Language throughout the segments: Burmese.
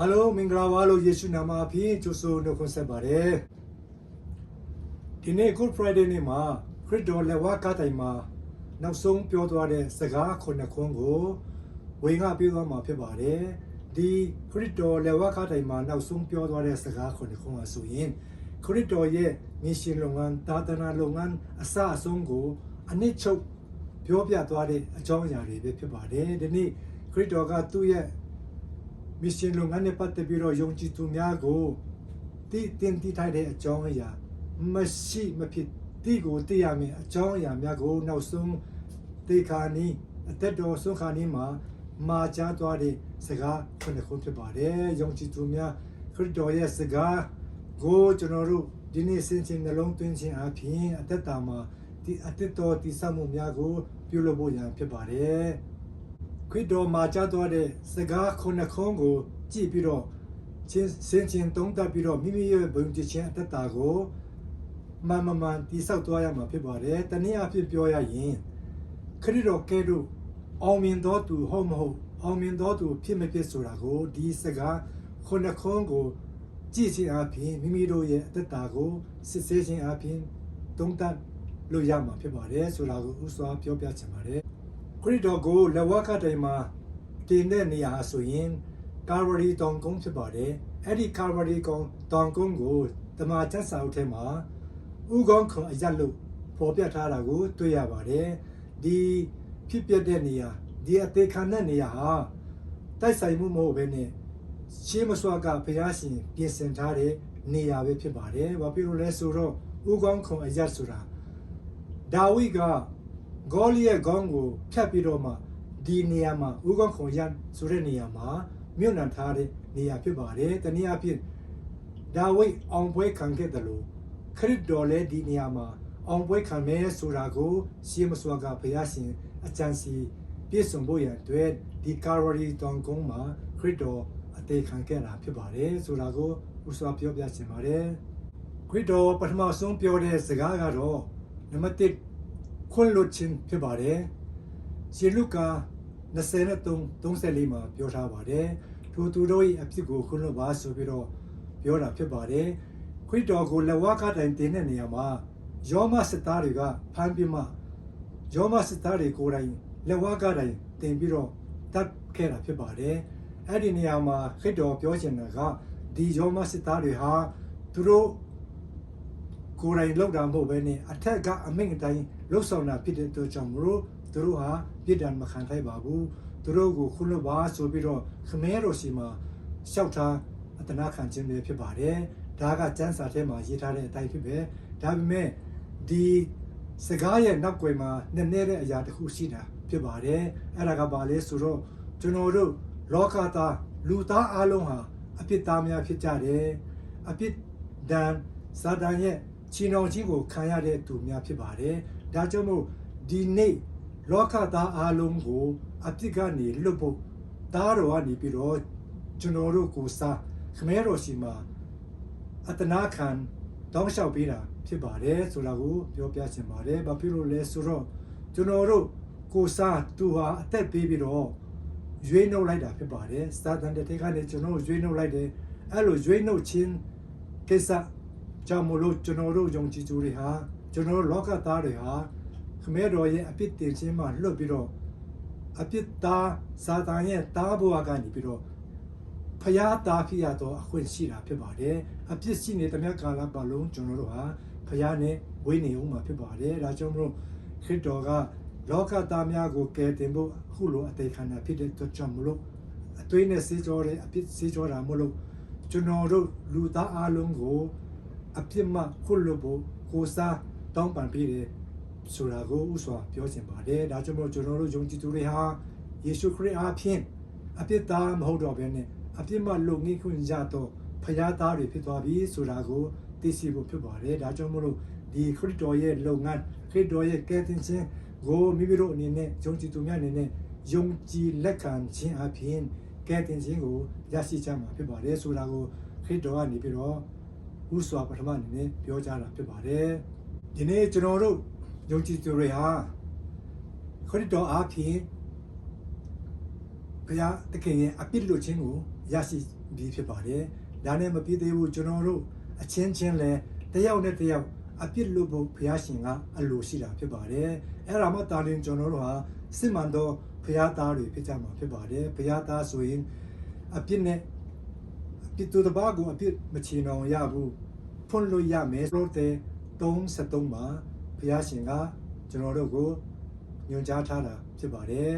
အားလုံးမင်္ဂလာပါလို့ယေရှုနာမအဖြစ်ကြိုဆိုနှုတ်ခွန်းဆက်ပါတယ်ဒီနေ့ Good Friday နေ့မှာခရစ်တော်လက်ဝါးကားတိုင်မှာနောက်ဆုံးပြောသွားတဲ့စကားခုနှစ်ခွန်းကိုဝေငှပေးသွားမှာဖြစ်ပါတယ်ဒီခရစ်တော်လက်ဝါးကားတိုင်မှာနောက်ဆုံးပြောသွားတဲ့စကားခုနှစ်ခွန်းအဆိုရင်ခရစ်တော်ရဲ့မစ်ရှင်လုပ်ငန်းတာသနာလုပ်ငန်းအစအဆုံးကိုအနည်းချုပ်ပြောပြသွားတဲ့အကြောင်းအရာတွေပဲဖြစ်ပါတယ်ဒီနေ့ခရစ်တော်ကသူ့ရဲ့ မစ်ရှင်လုပ်ငန်းနဲ့ပတ်သက်ပြီးတော့ယုံကြည်သူများကိုတည်တင်တည်ထိုက်တဲ့အကြောင်းအရာမရှိမဖြစ်တည်ကိုတည်ရမယ်အကြောင်းအရာများကိုနောက်ဆုံးတေခါနီးအသက်တော်ဆုံးခါနီးမှာမာကြားသွားတဲ့စကားခုနှစ်ခုဖြစ်ပါတယ်ယုံကြည်သူများခရစ်တော်ရဲ့စကားကိုကျွန်တော်တို့ဒီနေ့စင်ချင်းနှလုံးသွင်းခြင်းအပြင်အသက်တာမှာဒီအသက်တော်တည်ဆောက်မှုများကိုပြုလုပ်ဖို့ရန်ဖြစ်ပါတယ် ခရစ်တော်မှာကြားသွားတဲ့စကားခုနှစ်ခုံးကိုကြည့်ပြီးတော့ချင်းစင်ချင်းတုံးတက်ပြီးတော့မိမိရဲ့ဘုံတည်ခြင်းအတ္တတာကိုမန်မန်မှန်တိဆောက်သွားရမှာဖြစ်ပါတယ်။တနည်းအားဖြင့်ပြောရရင်ခရစ်တော်ကဲ့သို့အောင်မြင်သောသူဟုတ်မဟုတ်အောင်မြင်သောသူဖြစ်မဖြစ်ဆိုတာကိုဒီစကားခုနှစ်ခုံးကိုကြည့်ခြင်းအပြင်မိမိတို့ရဲ့အတ္တတာကိုစစ်ဆေးခြင်းအပြင်တုံးတက်လို့ရမှာဖြစ်ပါတယ်ဆိုတာကိုဥစွာပြောပြချင်ပါတယ်။ ခရစ်တော်ကိုလက်ဝါးကတိုင်မှာတင်တဲ့နေရာဆိုရင်ကာဗရီတောင်ကုန်းဖြစ်ပါတယ်အဲ့ဒီကာဗရီကုန်းတောင်ကုန်းကိုတမန်ကျမ်းစာအုပ်ထဲမှာဥကောင်းခွန်အရက်လို့ပေါ်ပြထားတာကို တွေ့ရပါတယ်ဒီဖြစ်ပျက်တဲ့နေရာဒီအသေးခံတဲ့နေရာဟာတိုက်ဆိုင်မှုမဟုတ်ဘဲနဲ့ရှေးမစွာကဘုရားရှင်ပြင်ဆင်ထားတဲ့နေရာပဲဖြစ်ပါတယ်ဘာဖြစ်လို့လဲဆိုတော့ဥကောင်းခွန်အရက်ဆိုတာဒါဝိဒ်က ဂေါလိရဲ့ခေါင်းကိုဖြတ်ပြီးတော့မှဒီနေရာမှာဥကောင်းခုံရဆိုတဲ့နေရာမှာမြို့နံထားတဲ့နေရာဖြစ်ပါတယ်။တနည်းအားဖြင့်ဒါဝိဒ်အောင်ပွဲခံခဲ့တယ်လို့ခရစ်တော်လည်းဒီနေရာမှာအောင်ပွဲခံမယ်ဆိုတာကိုရှေးမစွာကဘုရားရှင်အကြံစီပြည့်စုံဖို့ရန်အတွက်ဒီကာရရီတောင်ကုန်းမှာခရစ်တော်အသေးခံခဲ့တာဖြစ်ပါတယ်ဆိုတာကိုဥစွာပြောပြချင်ပါတယ်။ခရစ်တော်ပထမဆုံးပြောတဲ့စကားကတော့နံပါတ်1 ခွင့်လွတ်ခြင်းဖြစ်ပါတယ်။ယေလုကာ23 34မှာပြောထားပါတယ်။ထိုသူတို့၏အဖြစ်ကိုခွင့်လွတ်ပါဆိုပြီးတော့ပြောတာဖြစ်ပါတယ်။ခရစ်တော်ကိုလက်ဝါးကတိုင်တင်တဲ့နေရာမှာယောမစစ်သားတွေကဖမ်းပြီးမှယောမစစ်သားတွေကိုယ်တိုင်လက်ဝါးကတိုင်တင်ပြီးတော့တတ်ခဲ့တာဖြစ်ပါတယ်။အဲ့ဒီနေရာမှာခရစ်တော်ပြောချင်တာကဒီယောမစစ်သားတွေဟာသူတို့ ကိုယ်တိုင်လောက်တာမဟုတ်ဘဲနဲ့အထက်ကအမိန့်အတိုင်းလှုပ်ဆောင်တာဖြစ်တဲ့အတွက်ကြောင့်မလို့သူတို့ဟာပြစ်ဒဏ်မခံထိုက်ပါဘူးသူတို့ကိုခုလွတ်ပါဆိုပြီးတော့ခမဲတော်စီမှာလျှောက်ထားအတနာခံခြင်းပဲဖြစ်ပါတယ်ဒါကစံစာထဲမှာရေးထားတဲ့အတိုင်းဖြစ်ပဲဒါပေမဲ့ဒီစကားရဲ့နောက်ွယ်မှာနည်းနည်းတဲ့အရာတစ်ခုရှိတာဖြစ်ပါတယ်အဲ့ဒါကဘာလဲဆိုတော့ကျွန်တော်တို့လောကသားလူသားအလုံးဟာအပြစ်သားများဖြစ်ကြတယ်အပြစ်ဒဏ်စာတန်ရဲ့ ချီနှောင်ခြင်းကိုခံရတဲ့သူများဖြစ်ပါတယ်။ဒါကြောင့်မို့ဒီနေ့လောကသားအလုံးကိုအပြစ်ကနေလွတ်ဖို့သားတော်ကနေပြီးတော့ကျွန်တော်တို့ကိုစားခမဲတော်စီမှာအတနာခံတောင်းလျှောက်ပေးတာဖြစ်ပါတယ်ဆိုတာကိုပြောပြချင်ပါတယ်။ဘာဖြစ်လို့လဲဆိုတော့ကျွန်တော်တို့ကိုစားသူဟာအသက်ပေးပြီးတော့ရွေးနှုတ်လိုက်တာဖြစ်ပါတယ်။စာတန်တဲ့ကနေကျွန်တော်တို့ရွေးနှုတ်လိုက်တယ်။အဲ့လိုရွေးနှုတ်ခြင်းကိစ္စ ကြောင့်မလို့ကျွန်တော်တို့ယုံကြည်သူတွေဟာကျွန်တော်တို့လောကသားတွေဟာခမဲတော်ရဲ့အပြစ်တင်ခြင်းမှလွတ်ပြီးတော့အပြစ်သားစာတန်ရဲ့တားဘဝကနေပြီးတော့ဖျားသားဖြစ်ရတော့အခွင့်ရှိတာဖြစ်ပါတယ်အပြစ်ရှိနေတဲ့မြတ်ကာလပတ်လုံးကျွန်တော်တို့ဟာဖျားနဲ့ဝေးနေဦးမှာဖြစ်ပါတယ်ဒါကြောင့်မလို့ခရစ်တော်ကလောကသားများကိုကယ်တင်ဖို့အခုလိုအသေးခံတာဖြစ်တဲ့အတွက်ကြောင့်မလို့အသွေးနဲ့စေးကြောတဲ့အပြစ်စေးကြောတာမလို့ကျွန်တော်တို့လူသားအလုံးကို အပြစ်မှခုလို့ဖို့ကိုစားတောင်းပန်ပေးတယ်ဆိုတာကိုဥစွာပြောချင်ပါတယ်ဒါကြောင့်မို့ကျွန်တော်တို့ယုံကြည်သူတွေဟာယေရှုခရစ်အားဖြင့်အပြစ်သားမဟုတ်တော့ဘဲနဲ့အပြစ်မှလုံငင်းခွင့်ရတော့ဖခင်သားတွေဖြစ်သွားပြီဆိုတာကိုသိရှိဖို့ဖြစ်ပါတယ်ဒါကြောင့်မို့လို့ဒီခရစ်တော်ရဲ့လုပ်ငန်းခရစ်တော်ရဲ့ကယ်တင်ခြင်းကိုမိမိတို့အနေနဲ့ယုံကြည်သူများအနေနဲ့ယုံကြည်လက်ခံခြင်းအပြင်ကယ်တင်ခြင်းကိုရရှိကြမှာဖြစ်ပါတယ်ဆိုတာကိုခရစ်တော်ကနေပြီးတော့ ဥစွာပထမအနေနဲ့ပြောကြတာဖြစ်ပါတယ်ဒီနေ့ကျွန်တော်တို့ယုံကြည်သူတွေဟာခရစ်တော်အားဖြင့်ဘုရားသခင်ရဲ့အပြစ်လွတ်ခြင်းကိုရရှိပြီးဖြစ်ပါတယ်ဒါနဲ့မပြီးသေးဘူးကျွန်တော်တို့အချင်းချင်းလဲတယောက်နဲ့တယောက်အပြစ်လို့ဖို့ဘုရားရှင်ကအလိုရှိတာဖြစ်ပါတယ်အဲ့ဒါမှတာလင်ကျွန်တော်တို့ဟာစစ်မှန်သောဘုရားသားတွေဖြစ်ကြမှာဖြစ်ပါတယ်ဘုရားသားဆိုရင်အပြစ်နဲ့အ ပြစ်သူတစ်ပါးကိုအပြစ်မချေနှောင်ရဘူးဖွင့်လို့ရမယ်ဆိုတဲ့33မှာဘုရားရှင်ကကျွန်တော်တို့ကိုညွှန်ကြားထားတာဖြစ်ပါတယ်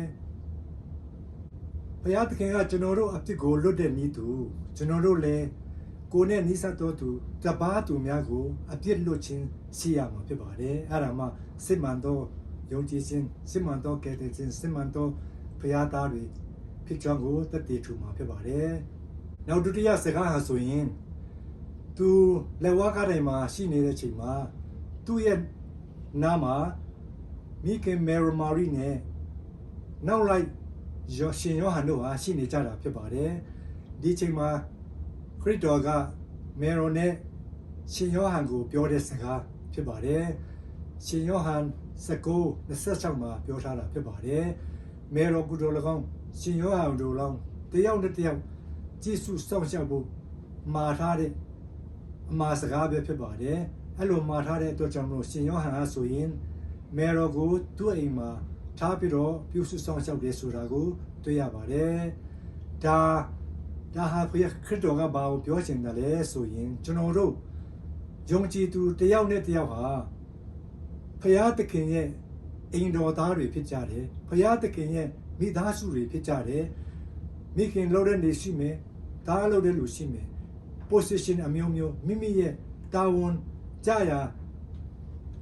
ဘုရားသခင်ကကျွန်တော်တို့အပြစ်ကိုလွတ်တဲ့နည်းသူကျွန်တော်တို့လည်းကိုယ်နဲ့နိစ္စတော်သူတပါးသူများကိုအပြစ်လွတ်ခြင်းရှိရမှာဖြစ်ပါတယ်အဲ့ဒါမှစစ်မှန်သောယုံကြည်ခြင်းစစ်မှန်သောကယ်တင်ခြင်းစစ်မှန်သောဘုရားသားတွေဖြစ်ကြောင်းကိုတည်တည်ထူမှာဖြစ်ပါတယ် နောက်ဒုတိယစကားဟာဆိုရင်သူလက်ဝါးကားတိုင်းမှာရှိနေတဲ့ချိန်မှာသူ့ရဲ့နားမှာမိခင်မေရမာရီနဲ့နောက်လိုက်ယောရှင်ယောဟန်တို့ဟာရှိနေကြတာဖြစ်ပါတယ်ဒီချိန်မှာခရစ်တော်ကမေရိုနဲ့ရှင်ယောဟန်ကိုပြောတဲ့စကားဖြစ်ပါတယ်ရှင်ယောဟန်19 26မှာပြောထားတာဖြစ်ပါတယ်မေရိုကုတော်၎င်းရှင်ယောဟန်တို့လောင်းတယောက်နဲ့တယောက် ကြည့်စုစောင့်ရှောက်ဖို့မှာထားတဲ့အမှားစကားပဲဖြစ်ပါတယ်အဲ့လိုမှာထားတဲ့အတွက်ကြောင့်မလို့ရှင်ယောဟန်ကဆိုရင်မေရိုကိုသူ့အိမ်မှာထားပြီးတော့ပြုစုဆောင်ရှောက်တယ်ဆိုတာကိုတွေ့ရပါတယ်။ဒါဒါဟာဘုရားခရစ်တော်ကဘာကိုပြောချင်တယ်လဲဆိုရင်ကျွန်တော်တို့ယုံကြည်သူတယောက်နဲ့တယောက်ဟာဘုရားသခင်ရဲ့အိမ်တော်သားတွေဖြစ်ကြတယ်။ဘုရားသခင်ရဲ့မိသားစုတွေဖြစ်ကြတယ်။မိခင်လုပ်တဲ့နေရှိမယ်။ သားလုပ်တဲ့လူရှိမယ်။ position အမျိုးမျိုးမိမိရဲ့တာဝန်ကြရာ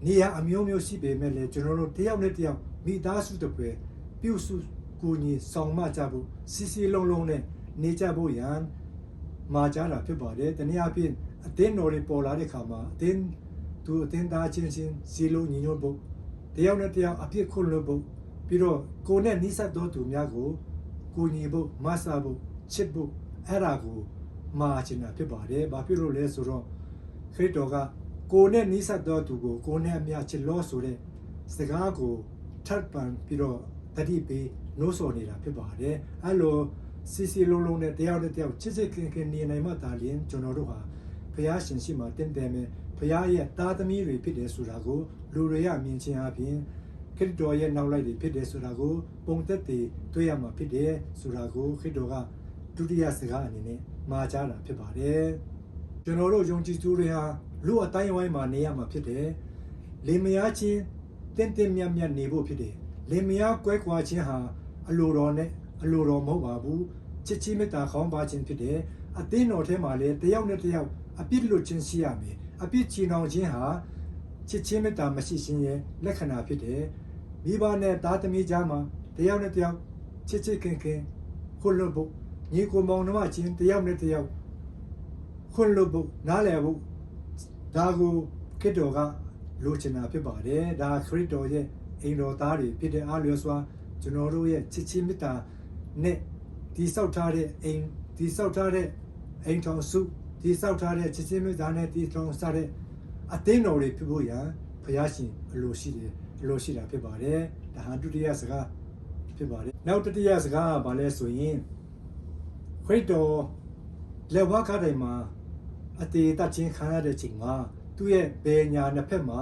နေရာအမျိုးမျိုးရှိပေမဲ့လည်းကျွန်တော်တို့တယောက်နဲ့တယောက်မိသားစုတစ်ပွဲပြုစုကိုညီဆောင်မကြဖို့စီစီလုံးလုံးနဲ့နေကြဖို့ရန်မှာကြတာဖြစ်ပါတယ်။တနည်းအားဖြင့်အသင်းတော်တွေပေါ်လာတဲ့ခါမှာအသင်းသူအသင်းသားချင်းချင်းစီလုံးညီညွတ်ဖို့တယောက်နဲ့တယောက်အပြစ်ခွင့်လွှတ်ဖို့ပြီးတော့ကိုယ်နဲ့နှိစက်တော်သူများကိုကိုညီဖို့မဆာဖို့ချစ်ဖို့ အဲ့ဒါကိုမှာချင်တာဖြစ်ပါတယ်။ဘာဖြစ်လို့လဲဆိုတော့ခရစ်တော်ကကိုယ်နဲ့နှိစက်တော်သူကိုကိုယ်နဲ့အမြချစ်လို့ဆိုတဲ့စကားကိုထပ်ပန်ပြီးတော့တတိပေးနိုးစော်နေတာဖြစ်ပါတယ်အဲ့လိုစီစီလုံးလုံးနဲ့တယောက်နဲ့တယောက်ချစ်ချစ်ခင်ခင်နေနိုင်မှသာလျှင်ကျွန်တော်တို့ဟာဘုရားရှင်ရှိမှတင့်တယ်မယ်ဘုရားရဲ့သားသမီးတွေဖြစ်တယ်ဆိုတာကိုလူတွေကမြင်ချင်းအပြင်ခရစ်တော်ရဲ့နောက်လိုက်တွေဖြစ်တယ်ဆိုတာကိုပုံသက်တည်တွေ့ရမှာဖြစ်တယ်ဆိုတာကိုခရစ်တော်က ဒုတိယစကားအနေနဲ့မှာကြားတာဖြစ်ပါတယ်ကျွန်တော်တို့ယုံကြည်သူတွေဟာလူအတိုင်းဝိုင်းမှာနေရမှာဖြစ်တယ်လေမယားချင်းတင့်တင့်မြတ်မြတ်နေဖို့ဖြစ်တယ်လင်မယားကွဲကွာခြင်းဟာအလိုတော်နဲ့အလိုတော်မဟုတ်ပါဘူးချစ်ချင်းမေတ္တာခေါင်းပါခြင်းဖြစ်တယ်အသင်းတော်ထဲမှာလည်းတယောက်နဲ့တယောက်အပြစ်လွတ်ခြင်းရှိရမယ်အပြစ်ချီနှောင်ခြင်းဟာချစ်ချင်းမေတ္တာမရှိခြင်းရဲ့လက္ခဏာဖြစ်တယ်မိဘနဲ့သားသမီးကြားမှာတယောက်နဲ့တယောက်ချစ်ချစ်ခင်ခင်ခွလွတ်ဖို့ ညီကိုမောင်နှမချင်းတယောက်နဲ့တယောက်ခွလွတ်ဖို့နားလည်ဖို့ဒါကိုခေတ္တော်ကလိုချင်တာဖြစ်ပါတယ်ဒါခရစ်တော်ရဲ့အိမ်တော်သားတွေဖြစ်တဲ့အားလျော်စွာကျွန်တော်တို့ရဲ့ချစ်ချင်းမေတ္တာနဲ့ဒီဆောက်ထားတဲ့အိမ်ဒီဆောက်ထားတဲ့အိမ်ထောင်စုဒီဆောက်ထားတဲ့ချစ်ချင်းမေတ္တာနဲ့ဒီထောင်စားတဲ့အသင်းတော်တွေဖြစ်ဖို့ရန်ဘုရားရှင်အလိုရှိတယ်အလိုရှိတာဖြစ်ပါတယ်ဒါဟာဒုတိယစကားဖြစ်ပါတယ်နောက်တတိယစကားကဘာလဲဆိုရင် ခရစ်တော်လက်ဝါးကားတိုင်းမှာအတေတချင်းခံရတဲ့ချိန်မှာသူ့ရဲ့ဘယ်ညာနှစ်ဖက်မှာ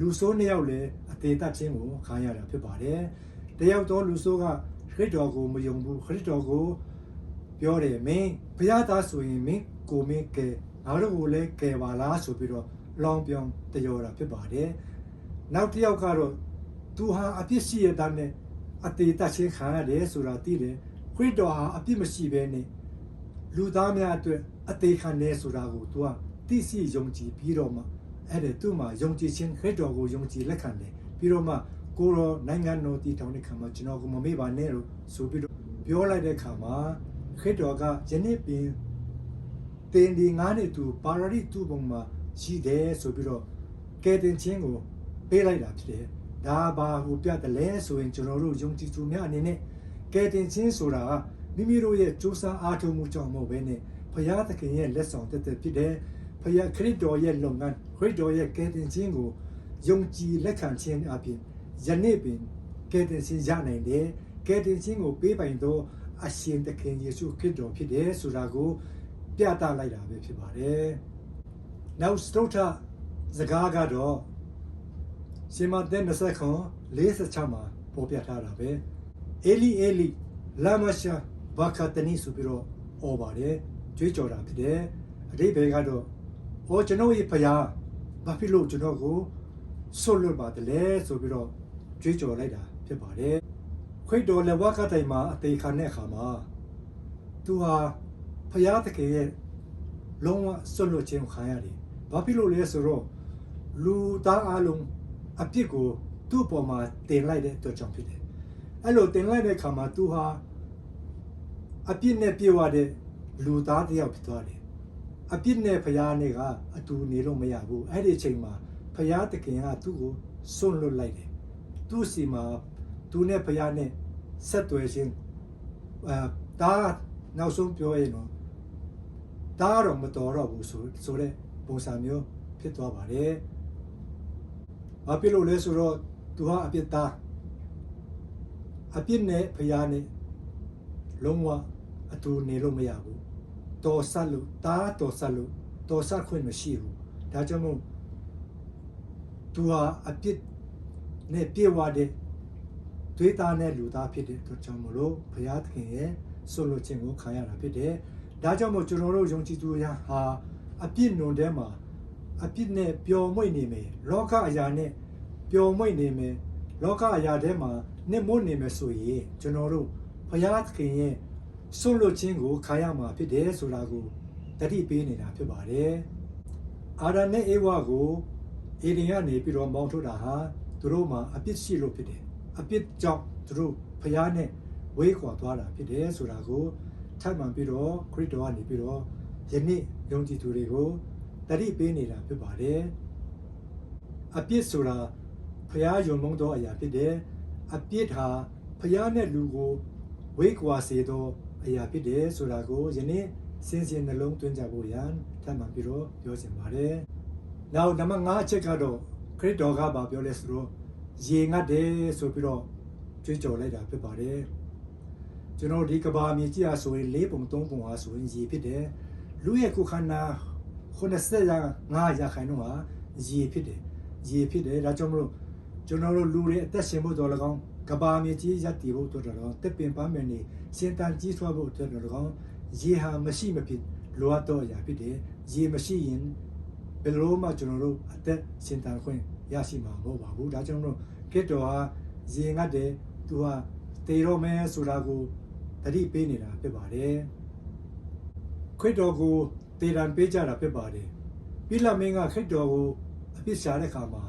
လူဆိုးနှစ်ယောက်လည်းအသေးသက်ခြင်းကိုခံရတာဖြစ်ပါတယ်။တယောက်သောလူဆိုးကခရစ်တော်ကိုမယုံဘူးခရစ်တော်ကိုပြောတယ်မင်းဘုရားသားဆိုရင်မင်းကိုမင်းကဲငါတို့ကိုလည်းကဲပါလားဆိုပြီးတော့လောင်ပြောင်တယောတာဖြစ်ပါတယ်။နောက်တစ်ယောက်ကတော့သူဟာအပြစ်ရှိရတဲ့အသေးသက်ခြင်းခံရတယ်ဆိုတာသိတယ်။ခရစ်တော်ဟာအပြစ်မရှိဘဲနဲ့ လူသားများအတွက်အသေးခံနေဆိုတာကိုသူကသိစီယုံကြည်ပြီးတော့မှအဲ့ဒါသူ့မှာယုံကြည်ခြင်းခရစ်တော်ကိုယုံကြည်လက်ခံတယ်ပြီးတော့မှကိုရောနိုင်ငံတော်တည်ထောင်တဲ့ခါမှာကျွန်တော်ကိုမမေ့ပါနဲ့လို့ဆိုပြီးတော့ပြောလိုက်တဲ့ခါမှာခရစ်တော်ကယနေ့ပင်တင်ဒီငါးနှစ်သူပါရဒိသူ့ဘုံမှာရှိတယ်ဆိုပြီးတော့ကယ်တင်ခြင်းကိုပေးလိုက်တာဖြစ်တယ်ဒါဘာဟိုပြတယ်လဲဆိုရင်ကျွန်တော်တို့ယုံကြည်သူများအနေနဲ့ကယ်တင်ခြင်းဆိုတာက မိမိတို့ရဲ့စူးစမ်းအားထုတ်မှုကြောင့်မဟုတ်ဘဲနဲ့ဘုရားသခင်ရဲ့လက်ဆောင်တက်တက်ဖြစ်တယ်ဖယားခရစ်တော်ရဲ့လုပ်ငန်းခရစ်တော်ရဲ့ကယ်တင်ခြင်းကိုယုံကြည်လက်ခံခြင်းအပြင်ယနေ့ပင်ကယ်တင်ခြင်းရနိုင်တယ်ကယ်တင်ခြင်းကိုပေးပိုင်သောအရှင်သခင်ယေရှုခရစ်တော်ဖြစ်တယ်ဆိုတာကိုပြသလိုက်တာပဲဖြစ်ပါတယ်နောက်စတုထစကားကတော့ရှင်မသက်20ခွန်46မှာပေါ်ပြထားတာပဲအေလီအေလီလာမရှာ ဘာခတနီဆိုပြီးတော့ဟောပါတယ်ကြွေးကြော်တာဖြစ်တယ်အတိဘေကတော့ဟောကျွန်တော်ရဲ့ဖယားဘာဖြစ်လို့ကျွန်တော်ကိုဆွတ်လွတ်ပါတယ်လဲဆိုပြီးတော့ကြွေးကြော်လိုက်တာဖြစ်ပါတယ်ခွိတ်တော်လက်ဝါးကတိုင်မှာအသေးခံတဲ့အခါမှာသူဟာဖယားတကယ်ရဲ့လုံးဝဆွတ်လွတ်ခြင်းကိုခံရတယ်ဘာဖြစ်လို့လဲဆိုတော့လူသားအလုံးအပြစ်ကိုသူ့ပေါ်မှာတင်လိုက်တဲ့အတွက်ကြောင့်ဖြစ်တယ်အဲ့လိုတင်လိုက်တဲ့အခါမှာသူဟာ အပြစ်နဲ့ပြေဝတဲ့လူသားတစ်ယောက်ဖြစ်သွားတယ်အပြစ်နဲ့ဖယားနဲ့ကအတူနေလို့မရဘူးအဲ့ဒီအချိန်မှာဖယားတခင်ကသူ့ကိုစွန့်လွတ်လိုက်တယ်သူ့စီမှာသူနဲ့ဖယားနဲ့ဆက်သွယ်ခြင်းအဲဒါနောက်ဆုံးပြောရင်တော့ဒါတော့မတော်တော့ဘူးဆိုဆိုတဲ့ပုံစံမျိုးဖြစ်သွားပါတယ်။ဘာဖြစ်လို့လဲဆိုတော့သူဟာအပြစ်သားအပြစ်နဲ့ဖယားနဲ့လုံးဝ အတူနေလို့မရဘူး။တော်ဆက်လို့တားတော်ဆက်လို့တော်ဆက်ခွင့်မရှိဘူး။ဒါကြောင့်မို့သူဟာအပြစ်နဲ့ပြေဝတဲ့သွေးသားနဲ့လူသားဖြစ်တဲ့အတွက်ကြောင့်မလို့ဘုရားသခင်ရဲ့ဆွလို့ခြင်းကိုခံရတာဖြစ်တယ်။ဒါကြောင့်မို့ကျွန်တော်တို့ယုံကြည်သူများဟာအပြစ်နုံထဲမှာအပြစ်နဲ့ပျော်မွေ့နေမယ်။လောကအရာနဲ့ပျော်မွေ့နေမယ်။လောကအရာထဲမှာနှစ်မွတ်နေမယ်ဆိုရင်ကျွန်တော်တို့ဘုရားသခင်ရဲ့ ဆွလို့ခြင်းကိုခံရမှာဖြစ်တယ်ဆိုတာကိုတတိပေးနေတာဖြစ်ပါတယ်။အာရနဲ့အေဝါကိုအေဒင်ကနေပြီးတော့မောင်းထုတ်တာဟာသူတို့မှာအပြစ်ရှိလို့ဖြစ်တယ်။အပြစ်ကြောင့်သူတို့ဖျားနဲ့ဝေးခွာသွားတာဖြစ်တယ်ဆိုတာကိုထပ်မှန်ပြီးတော့ခရစ်တော်ကနေပြီးတော့ယနေ့ယုံကြည်သူတွေကိုတတိပေးနေတာဖြစ်ပါတယ်။အပြစ်ဆိုတာဖျားယုံမုန်းသောအရာဖြစ်တယ်။အပြစ်ဟာဖျားနဲ့လူကိုဝေးကွာစေသော အရာဖြစ်တယ်ဆိုတာကိုယနေ့စင်စင်နှလုံးသွင်းကြဖို့ရန်ထပ်မှန်ပြီးတော့ပြောချင်ပါတယ်။နောက်နံပါတ်5အချက်ကတော့ခရစ်တော်ကဘာပြောလဲဆိုတော့ရေငတ်တယ်ဆိုပြီးတော့ကြွေးကြော်လိုက်တာဖြစ်ပါတယ်ကျွန်တော်ဒီကဘာမြေကြီးအားဆိုရင်၄ပုံ၃ပုံအားဆိုရင်ရေဖြစ်တယ်လူရဲ့ကိုယ်ခန္ဓာ90ရာ9ရာခိုင်နှုန်းဟာရေဖြစ်တယ်ရေဖြစ်တယ်ဒါကြောင့်မလို့ကျွန်တော်တို့လူတွေအသက်ရှင်ဖို့တော်၎င်း ကဘာမြေကြီးရပ်တည်ဖို့တော်၎င်းတက်ပင်ပန်းမယ်နေရှင်တန်ကြီးဆွားဖို့တော်၎င်းရေဟာမရှိမဖြစ်လိုအပ်တော့အရာဖြစ်တယ်ရေမရှိရင်ဘယ်လိုမှကျွန်တော်တို့အသက်ရှင်တန်ခွင့်ရရှိမှာမဟုတ်ပါဘူးဒါကြောင့်မလို့ခရစ်တော်ဟာရေငတ်တယ်သူဟာတေတော့မဲဆိုတာကိုတတိပေးနေတာဖြစ်ပါတယ်ခရစ်တော်ကိုတေတံပေးကြတာဖြစ်ပါတယ်ပိလမင်းကခရစ်တော်ကိုအပြစ်ရှာတဲ့ခါမှာ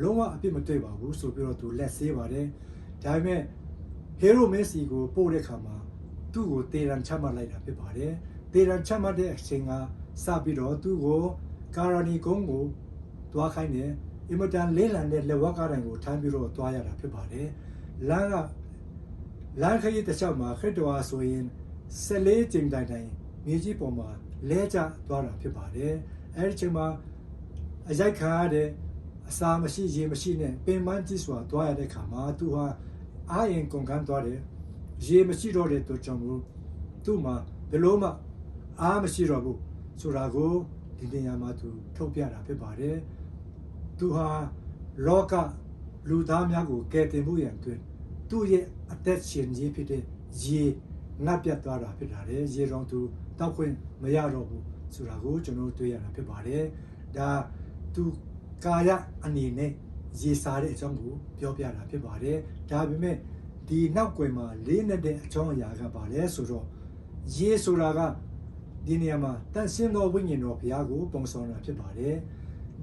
လုံးဝအပြစ်မတွေ့ပါဘူးဆိုပြီးတော့သူလက်ဆေးပါတယ် ဒါပေမဲ့ဟေရိုမက်ဆီကိုပို့တဲ့ခါမှာသူ့ကိုတေတံချမှတ်လိုက်တာဖြစ်ပါတယ်တေတံချမှတ်တဲ့အချိန်ကစပြီးတော့သူ့ကိုကာရနီကုန်းကိုတွားခိုင်းတယ်အင်မတန်လေးလံတဲ့လက်ဝါးကားတိုင်ကိုထမ်းပြီးတော့တွားရတာဖြစ်ပါတယ်လမ်းကလမ်းခရီးတစ်လျှောက်မှာခရစ်တော်ဟာဆိုရင်14ကျင်းတိုင်တိုင်မြေကြီးပေါ်မှာလဲကျသွားတာဖြစ်ပါတယ်အဲဒီချိန်မှာအရိုက်ခံရတဲ့အစာမရှိရေမရှိနဲ့ပင်ပန်းကြီးစွာသွားရတဲ့ခါမှာသူဟာ အာရင်ကုန်ကန်းသွားတယ်ရေမရှိတော့တဲ့အတွက်ကြောင့်မို့သူ့မှာဘယ်လို့မှအားမရှိတော့ဘူးဆိုတာကိုဒီနေရာမှာသူထုတ်ပြတာဖြစ်ပါတယ်သူဟာလောကလူသားများကိုကယ်တင်မှုရန်အတွက်သူ့ရဲ့အသက်ရှင်ခြင်းဖြစ်တဲ့ရေငတ်ပြတ်သွားတာဖြစ်တာလေရေတော်သူတောက်ခွင့်မရတော့ဘူးဆိုတာကိုကျွန်တော်တွေ့ရတာဖြစ်ပါတယ်ဒါသူကာယအနေနဲ့ ရေစားတဲ့အကြောင်းကိုပြောပြတာဖြစ်ပါတယ်ဒါပေမဲ့ဒီနောက်ွယ်မှာလေးနဲ့တဲ့အကြောင်းအရာကပါလဲဆိုတော့ရေဆိုတာကဒီနေရာမှာတန်ရှင်းသောဝိညာဉ်တော်ဘုရားကိုပုံဆောင်တာဖြစ်ပါတယ်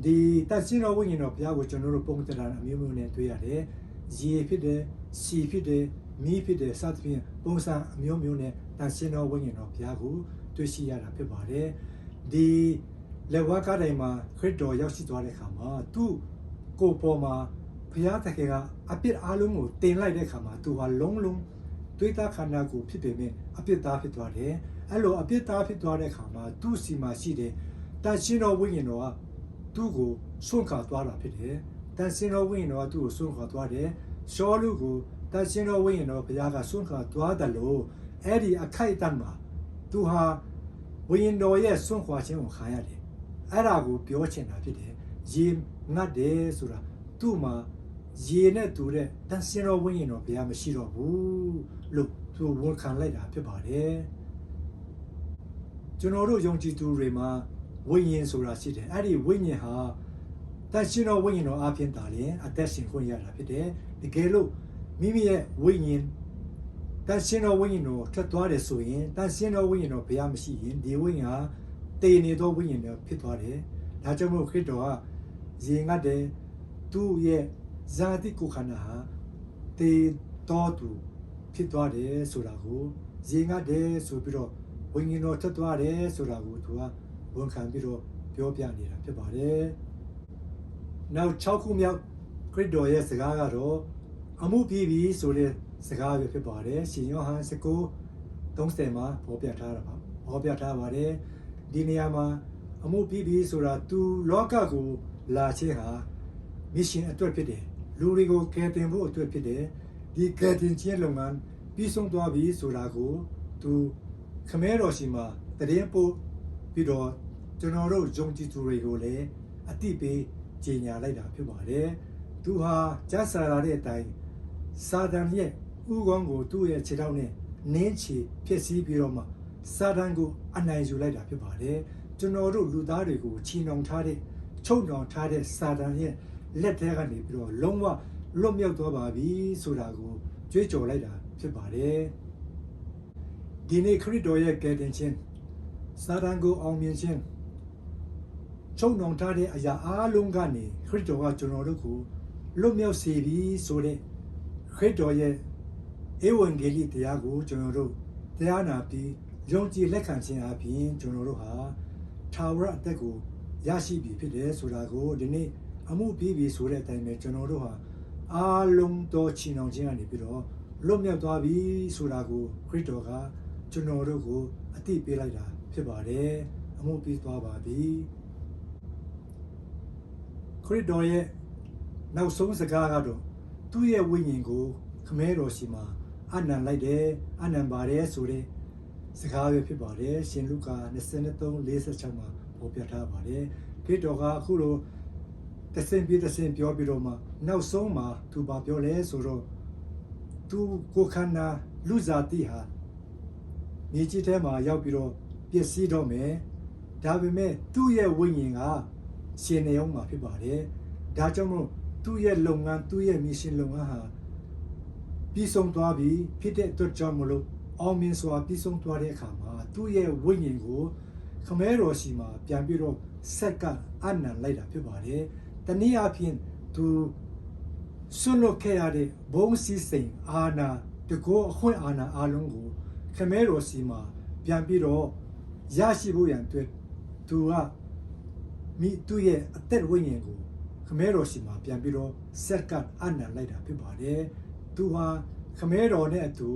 ဒီတန်ရှင်းသောဝိညာဉ်တော်ဘုရားကိုကျွန်တော်တို့ပုံသဏ္ဍာန်အမျိုးမျိုးနဲ့တွေ့ရတယ်ရေဖြစ်တယ်စီဖြစ်တယ်မီးဖြစ်တယ်စသဖြင့်ပုံစံအမျိုးမျိုးနဲ့တန်ရှင်းသောဝိညာဉ်တော်ဘုရားကိုတွေ့ရှိရတာဖြစ်ပါတယ်ဒီလက်ဝါးကားတိုင်းမှာခရစ်တော်ရောက်ရှိသွားတဲ့အခါမှာသူ့ ကိုယ်ပေါ်မှာဘုရားသခင်ကအပြစ်အလုံးကိုတင်လိုက်တဲ့အခါမှာသူဟာလုံးလုံးတွေးသားခန္ဓာကိုဖြစ်ပေမဲ့အပြစ်သားဖြစ်သွားတယ်အဲ့လိုအပြစ်သားဖြစ်သွားတဲ့အခါမှာသူ့စီမှာရှိတဲ့တန်ရှင်းသောဝိညာဉ်တော်ကသူ့ကိုဆွန့်ခါသွားတာဖြစ်တယ်တန်ရှင်းသောဝိညာဉ်တော်ကသူ့ကိုဆွန့်ခါသွားတယ်ရှောလူကိုတန်ရှင်းသောဝိညာဉ်တော်ဘုရားကဆွန့်ခါသွားတယ်လို့အဲ့ဒီအခိုက်အတန့်မှာသူဟာဝိညာဉ်တော်ရဲ့စွန့်ခွာခြင်းကိုခံရတယ်အဲ့ဒါကိုပြောချင်တာဖြစ်တယ်ရေ ငတ်တယ်ဆိုတာသူ့မှာရေနဲ့တူတဲ့တန်စင်တော်ဝိညာဉ်တော်ဘုရားမရှိတော့ဘူးလို့သူဝန်ခံလိုက်တာဖြစ်ပါတယ်ကျွန်တော်တို့ယုံကြည်သူတွေမှာဝိညာဉ်ဆိုတာရှိတယ်အဲ့ဒီဝိညာဉ်ဟာတန်ရှင်တော်ဝိညာဉ်တော်အပြင်တာလျင်အသက်ရှင်ခွင့်ရတာဖြစ်တယ်တကယ်လို့မိမိရဲ့ဝိညာဉ်တန်ရှင်တော်ဝိညာဉ်တော်ထွက်သွားတယ်ဆိုရင်တန်ရှင်တော်ဝိညာဉ်တော်ဘုရားမရှိရင်ဒီဝိညာဉ်ဟာတည်နေသောဝိညာဉ်တော်ဖြစ်သွားတယ်ဒါကြောင့်မို့ခရစ်တော်က ရေငတ်တယ်သူ့ရဲ့ဇာတိကိုယ်ခန္ဓာဟာတည်တော်သူဖြစ်သွားတယ်ဆိုတာကိုရေငတ်တယ်ဆိုပြီးတော့ဝိညာဉ်တော်ထွက်သွားတယ်ဆိုတာကိုသူကဝန်ခံပြီးတော့ပြောပြနေတာဖြစ်ပါတယ်နောက်6ခုမြောက်ခရစ်တော်ရဲ့စကားကတော့အမှုပြီးပြီဆိုတဲ့စကားပဲဖြစ်ပါတယ်ရှင်ယောဟန်19 30မှာပေါ်ပြထားတာပါပေါ်ပြထားပါတယ်ဒီနေရာမှာအမှုပြီးပြီဆိုတာသူလောကကို လာခြင်းဟာမစ်ရှင်အတွက်ဖြစ်တယ်လူတွေကိုကယ်တင်ဖို့အတွက်ဖြစ်တယ်ဒီကယ်တင်ခြင်းလုပ်ငန်းပြီးဆုံးသွားပြီဆိုတာကိုသူခမဲတော်ရှိမှာတရင်ပို့ပြီးတော့ကျွန်တော်တို့ယုံကြည်သူတွေကိုလည်းအတိပေးကြေညာလိုက်တာဖြစ်ပါတယ်သူဟာကျဆာလာတဲ့အတိုင်းစာတန်ရဲ့ဥကောင်းကိုသူ့ရဲ့ခြေထောက်နဲ့နင်းချီဖြစ်စည်းပြီးတော့မှစာတန်ကိုအနိုင်ယူလိုက်တာဖြစ်ပါတယ်ကျွန်တော်တို့လူသားတွေကိုချီနှောင်ထားတဲ့ ချုပ်နှောင်ထားတဲ့စာတန်ရဲ့လက်ထဲကနေပြီးတော့လုံးဝလွတ်မြောက်သွားပါပြီဆိုတာကိုကြွေးကြော်လိုက်တာဖြစ်ပါတယ်ဒီနေ့ခရစ်တော်ရဲ့ကယ်တင်ခြင်းစာတန်ကိုအောင်မြင်ခြင်းချုပ်နှောင်ထားတဲ့အရာအလုံးကနေခရစ်တော်ကကျွန်တော်တို့ကိုလွတ်မြောက်စေပြီဆိုတဲ့ခရစ်တော်ရဲ့ဧဝံဂေလိတရားကိုကျွန်တော်တို့တရားနာပြီးယုံကြည်လက်ခံခြင်းအပြင်ကျွန်တော်တို့ဟာထာဝရအသက်ကို ရရှိပြီဖြစ်တယ်ဆိုတာကိုဒီနေ့အမှုပြီးပြီဆိုတဲ့အတိုင်းပဲကျွန်တော်တို့ဟာအားလုံးသောချီနှောင်ခြင်းကနေပြီးတော့လွတ်မြောက်သွားပြီဆိုတာကိုခရစ်တော်ကကျွန်တော်တို့ကိုအသိပေးလိုက်တာဖြစ်ပါတယ်အမှုပြီးသွားပါပြီခရစ်တော်ရဲ့နောက်ဆုံးစကားကတော့သူ့ရဲ့ဝိညာဉ်ကိုခမဲတော်ရှိမှာအနံလိုက်တယ်အနံပါတယ်ဆိုတဲ့စကားပဲဖြစ်ပါတယ်ရှင်လုကာ23:46မှာ ပေါ်ပြထားပါတယ်ခရစ်တော်ကအခုလိုတဆင်ပြေတဆင်ပြောပြီးတော့မှနောက်ဆုံးမှာသူဘာပြောလဲဆိုတော့သူကိုခန္ဓာလူစားတိဟာမြေကြီးထဲမှာရောက်ပြီးတော့ပျက်စီးတော့မယ်ဒါပေမဲ့သူ့ရဲ့ဝိညာဉ်ကရှင်နေအောင်မှာဖြစ်ပါတယ်ဒါကြောင့်မို့သူ့ရဲ့လုပ်ငန်းသူ့ရဲ့မစ်ရှင်လုပ်ငန်းဟာပြီးဆုံးသွားပြီဖြစ်တဲ့အတွက်ကြောင့်မလို့အောင်မြင်စွာပြီးဆုံးသွားတဲ့အခါမှာသူ့ရဲ့ဝိညာဉ်ကို ခမဲတော်စီမှာပြန်ပြီးတော့ဆက်ကပ်အနံလိုက်တာဖြစ်ပါတယ်။တနည်းအားဖြင့်သူဆွလွတ်ခဲ့ရတဲ့ဘုံစည်းစိမ်အာနာတကောအခွင့်အာနာအလုံးကိုခမဲတော်စီမှာပြန်ပြီးတော့ရရှိဖို့ရန်အတွက်သူကမိသူ့ရဲ့အသက်ဝိညာဉ်ကိုခမဲတော်စီမှာပြန်ပြီးတော့ဆက်ကပ်အနံလိုက်တာဖြစ်ပါတယ်။သူဟာခမဲတော်နဲ့အတူ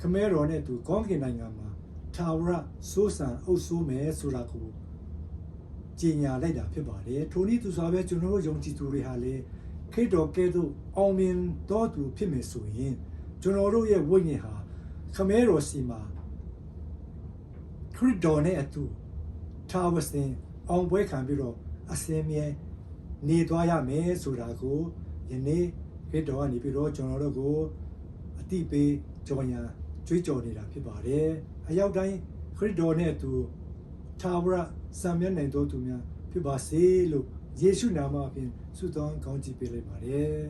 ခမဲတော်နဲ့အတူကောင်းကင်နိုင်ငံမှာ ထာဝရစိုးစံအုပ်စိုးမယ်ဆိုတာကိုကြီးညာလိုက်တာဖြစ်ပါတယ်ထိုနည်းသူစွာပဲကျွန်တော်တို့ယုံကြည်သူတွေဟာလေခိတော်ကဲ့သို့အောင်မြင်တော်သူဖြစ်မယ်ဆိုရင်ကျွန်တော်တို့ရဲ့ဝိညာဉ်ဟာခမဲတော်စီမှာခရစ်တော်နဲ့အတူထာဝစင်အောင်ပွဲခံပြီးတော့အစင်းမြဲနေသွားရမယ်ဆိုတာကိုယနေ့ခရစ်တော်ကနေပြီးတော့ကျွန်တော်တို့ကိုအတိပေးကြော်ညာကြွေးကြော်နေတာဖြစ်ပါတယ်အရောက်တိုင်းခရစ်တော်နဲ့အတူထာဝရစံမြတ်နိုင်တော်သူများဖြစ်ပါစေလို့ယေရှုနာမအပြင်ဆုတောင်းကောင်းချီးပေးလိုက်ပါတယ်